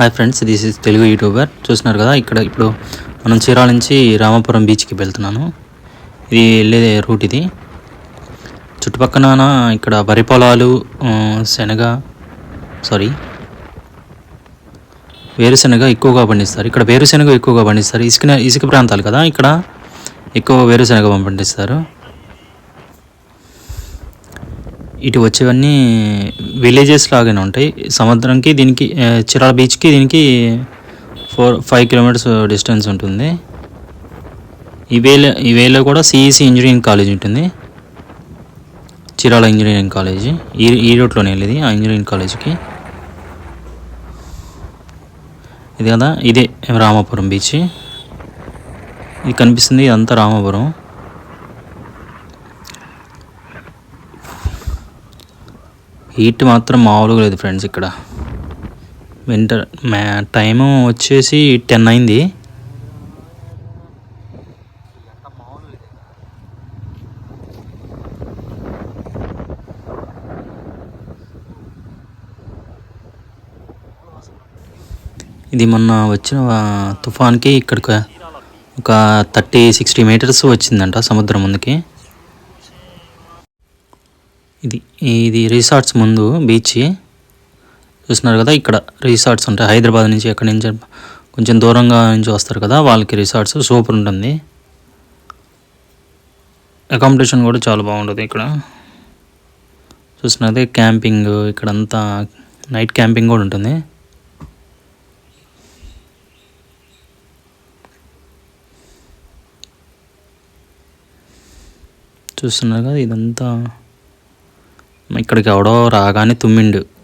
Hi friends this is Telugu YouTuber చూస్తున్నారు కదా ఇక్కడ ఇప్పుడు మనం చీరాల నుంచి రామాపురం బీచ్కి వెళ్తున్నాను. ఇది వెళ్ళే రూట్ ఇది. చుట్టుపక్కన ఇక్కడ వరి పొలాలు శనగ సారీ వేరుశనగ ఎక్కువగా పండిస్తారు. ఇక్కడ వేరుశనగ ఎక్కువగా పండిస్తారు. ఇసుక ఇసుక ప్రాంతాలు కదా ఇక్కడ ఎక్కువ వేరుశనగ పండిస్తారు. ఇటు వచ్చేవన్నీ విలేజెస్ లాగానే ఉంటాయి. సముద్రంకి దీనికి చిరాల బీచ్కి దీనికి ఫోర్ ఫైవ్ కిలోమీటర్స్ డిస్టెన్స్ ఉంటుంది. ఇవేలో ఇవేలో కూడా సిఈసి ఇంజనీరింగ్ కాలేజ్ ఉంటుంది. చిరాల ఇంజనీరింగ్ కాలేజ్ ఈ ఈ రూట్లోనే వెళ్ళేది ఆ ఇంజనీరింగ్ కాలేజ్కి ఇది కదా ఇదే రామాపురం బీచ్. ఇది కనిపిస్తుంది ఇదంతా రామాపురం. హీట్ మాత్రం మామూలుగా లేదు ఫ్రెండ్స్ ఇక్కడ. వింటర్ మ్యా టైము వచ్చేసి టెన్ అయింది. ఇది మొన్న వచ్చిన తుఫాన్కి ఇక్కడికి ఒక థర్టీ సిక్స్టీ మీటర్స్ వచ్చిందంట సముద్రం ముందుకి. ఇది ఇది రిసార్ట్స్ ముందు బీచ్ చూస్తున్నారు కదా ఇక్కడ రిసార్ట్స్ ఉంటాయి. హైదరాబాద్ నుంచి ఎక్కడి నుంచి కొంచెం దూరంగా నుంచి వస్తారు కదా వాళ్ళకి రిసార్ట్స్ సూపర్ ఉంటుంది. అకామిడేషన్ కూడా చాలా బాగుంటుంది ఇక్కడ. చూస్తున్నది క్యాంపింగ్ ఇక్కడంతా నైట్ క్యాంపింగ్ కూడా ఉంటుంది. చూస్తున్నారు కదా ఇదంతా. ఇక్కడికి ఎవడో రాగానే తుమ్మిండు.